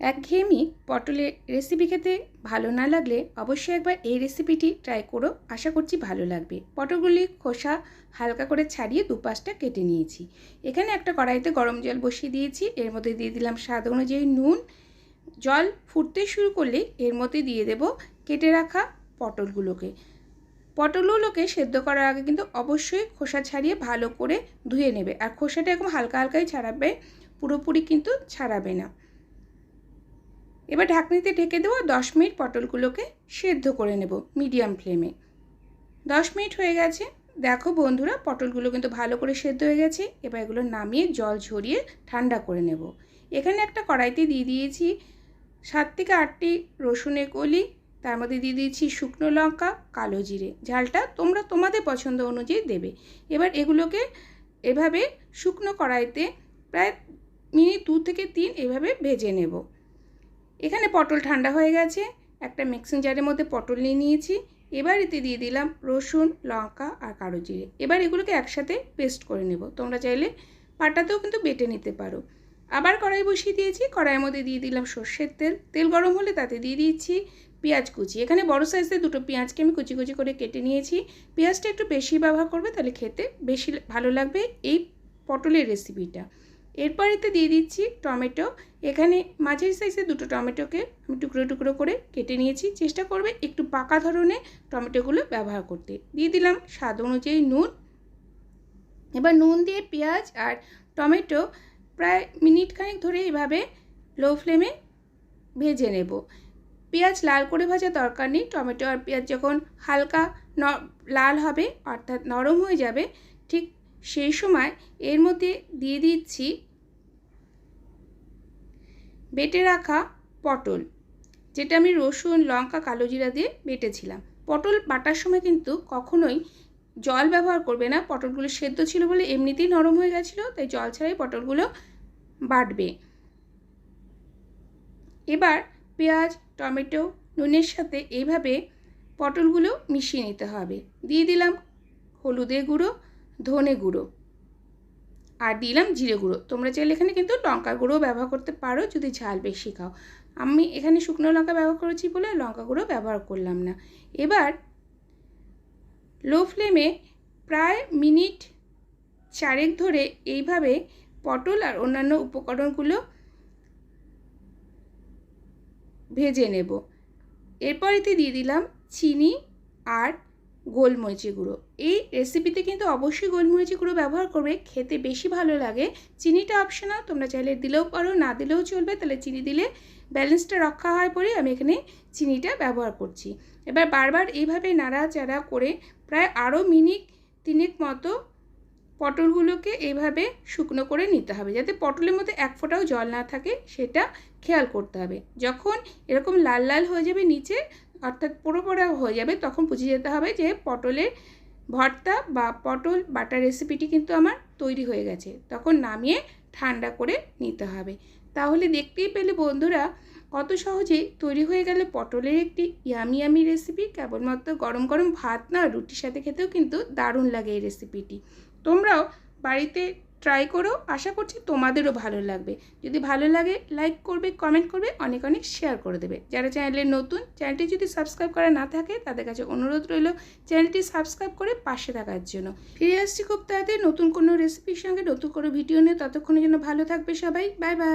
একঘেয়েমি পটলের রেসিপি খেতে ভালো না লাগলে অবশ্যই একবার এই রেসিপিটি ট্রাই করো। আশা করছি ভালো লাগবে। পটলগুলি খোসা হালকা করে ছাড়িয়ে দুপাশটা কেটে নিয়েছি। এখানে একটা কড়াইতে গরম জল বসিয়ে দিয়েছি। এর মধ্যে দিয়ে দিলাম স্বাদ অনুযায়ী নুন। জল ফুটতে শুরু করলে এর মধ্যে দিয়ে দেব কেটে রাখা পটলগুলোকে। পটলগুলোকে সেদ্ধ করার আগে কিন্তু অবশ্যই খোসা ছাড়িয়ে ভালো করে ধুয়ে নেবে। আর খোসাটা এরকম হালকা হালকাই ছাড়াবে, পুরোপুরি কিন্তু ছাড়াবে না। এবার ঢাকনিতে ঢেকে দেবো দশ মিনিট পটলগুলোকে সেদ্ধ করে নেব মিডিয়াম ফ্লেমে। দশ মিনিট হয়ে গেছে। দেখো বন্ধুরা, পটলগুলো কিন্তু ভালো করে সেদ্ধ হয়ে গেছে। এবার এগুলো নামিয়ে জল ঝরিয়ে ঠান্ডা করে নেব। এখানে একটা কড়াইতে দিয়ে দিয়েছি সাত থেকে আটটি রসুনের কলি, তার মধ্যে দিয়ে দিয়েছি শুকনো লঙ্কা, কালো জিরে। ঝালটা তোমরা তোমাদের পছন্দ অনুযায়ী দেবে। এবার এগুলোকে এভাবে শুকনো কড়াইতে প্রায় মিনিট দু থেকে তিন এভাবে ভেজে নেব। এখানে পটল ঠান্ডা হয়ে গেছে। একটা মিক্সিং জারের মধ্যে পটল নিয়ে নিয়েছি। এবার এতে দিয়ে দিলাম রসুন, লঙ্কা আর কালো জিরে। এবার এগুলোকে একসাথে পেস্ট করে নেব। তোমরা চাইলে পাটাতেও কিন্তু বেটে নিতে পারো। আবার কড়াই বসিয়ে দিয়েছি। কড়াইয়ের মধ্যে দিয়ে দিলাম সর্ষের তেল। তেল গরম হলে তাতে দিয়ে দিচ্ছি পেঁয়াজ কুচি। এখানে বড় সাইজে দুটো পেঁয়াজকে আমি কুচি কুচি করে কেটে নিয়েছি। পেঁয়াজটা একটু বেশি ব্যবহার করবে তাহলে খেতে বেশি ভালো লাগবে এই পটলের রেসিপিটা এরপর এতে দিয়ে দিচ্ছি টমেটো। এখানে মাঝের সাইজের দুটো টমেটোকে আমি টুকরো টুকরো করে কেটে নিয়েছি। চেষ্টা করবে একটু পাকা ধরনের টমেটোগুলো ব্যবহার করতে। দিয়ে দিলাম স্বাদ অনুযায়ী নুন। এবার নুন দিয়ে পেঁয়াজ আর টমেটো প্রায় মিনিট খানেক ধরে এইভাবে লো ফ্লেমে ভেজে নেব। পেঁয়াজ লাল করে ভাজা দরকার নেই। টমেটো আর পেঁয়াজ যখন হালকা লাল হবে, অর্থাৎ নরম হয়ে যাবে, ঠিক সেই সময় এর মধ্যে দিয়ে দিচ্ছি বেটে রাখা পটল, যেটা আমি রসুন, লঙ্কা, কালো জিরা দিয়ে বেটেছিলাম। পটল বাটার সময় কিন্তু কখনোই জল ব্যবহার করবে না। পটলগুলো সেদ্ধ ছিল বলে এমনিতেই নরম হয়ে গেছিল, তাই জল ছাড়াই পটলগুলো বাটবে। এবার পেঁয়াজ, টমেটো, নুনের সাথে এইভাবে পটলগুলো মিশিয়ে নিতে হবে। দিয়ে দিলাম হলুদে গুঁড়ো, ধনে গুঁড়ো। আর দিলাম জিরে গুঁড়ো। তোমরা চাইলে এখানে কিন্তু লঙ্কা গুঁড়ো ব্যবহার করতে পারো, যদি ঝাল বেশি খাও। আমি এখানে শুকনো লঙ্কা ব্যবহার করেছি বলে লঙ্কা গুঁড়ো ব্যবহার করলাম না। এবার লো ফ্লেমে প্রায় মিনিট চারেক ধরে এইভাবে পটল আর অন্যান্য উপকরণগুলো ভেজে নেব। এরপর এতে দিয়ে দিলাম চিনি আর গোলমরিচি গুঁড়ো। এই রেসিপিতে কিন্তু অবশ্যই গোলমরিচি গুঁড়ো ব্যবহার করবে। খেতে বেশি ভালো লাগে। চিনিটা অপশনাল তোমরা চাইলে দিলেও পারো, না দিলেও চলবে। তাহলে চিনি দিলে ব্যালেন্সটা রক্ষা হয় পরে আমি এখানে চিনিটা ব্যবহার করছি। এবার বারবার এইভাবে নাড়াচাড়া করে প্রায় আরও মিনিট, তিনেক মতো পটলগুলোকে এইভাবে শুকনো করে নিতে হবে। যাতে পটলের মধ্যে এক ফোঁটাও জল না থাকে, সেটা খেয়াল করতে হবে। যখন এরকম লাল লাল হয়ে যাবে নিচে অর্থাৎ পোড়া হয়ে যাবে, তখন বুঝে যেতে হবে যে পটলের ভর্তা বা পটল বাটার রেসিপিটি কিন্তু আমার তৈরি হয়ে গেছে। তখন নামিয়ে ঠান্ডা করে নিতে হবে। তাহলে দেখতেই পেলে বন্ধুরা, কত সহজেই তৈরি হয়ে গেলে পটলের একটি ইয়ামি ইয়ামি রেসিপি কেবলমাত্র গরম গরম ভাত না, রুটির সাথে খেতেও কিন্তু দারুণ লাগে এই রেসিপিটি তোমরাও বাড়িতে ট্রাই করো, আশা করছি তোমাদেরও ভালো লাগবে। যদি ভালো লাগে লাইক করবে কমেন্ট করবে, অনেক অনেক শেয়ার করে দেবে। যারা চ্যানেলে নতুন চ্যানেলটি যদি সাবস্ক্রাইব করা না থাকে, তাদের কাছে অনুরোধ রইল চ্যানেলটি সাবস্ক্রাইব করে পাশে থাকার জন্য। ফিরে আসছি খুব তাড়াতাড়ি নতুন কোনো রেসিপির সঙ্গে, নতুন কোনো ভিডিও নিয়ে। ততক্ষণের জন্য ভালো থাকবে সবাই। Bye bye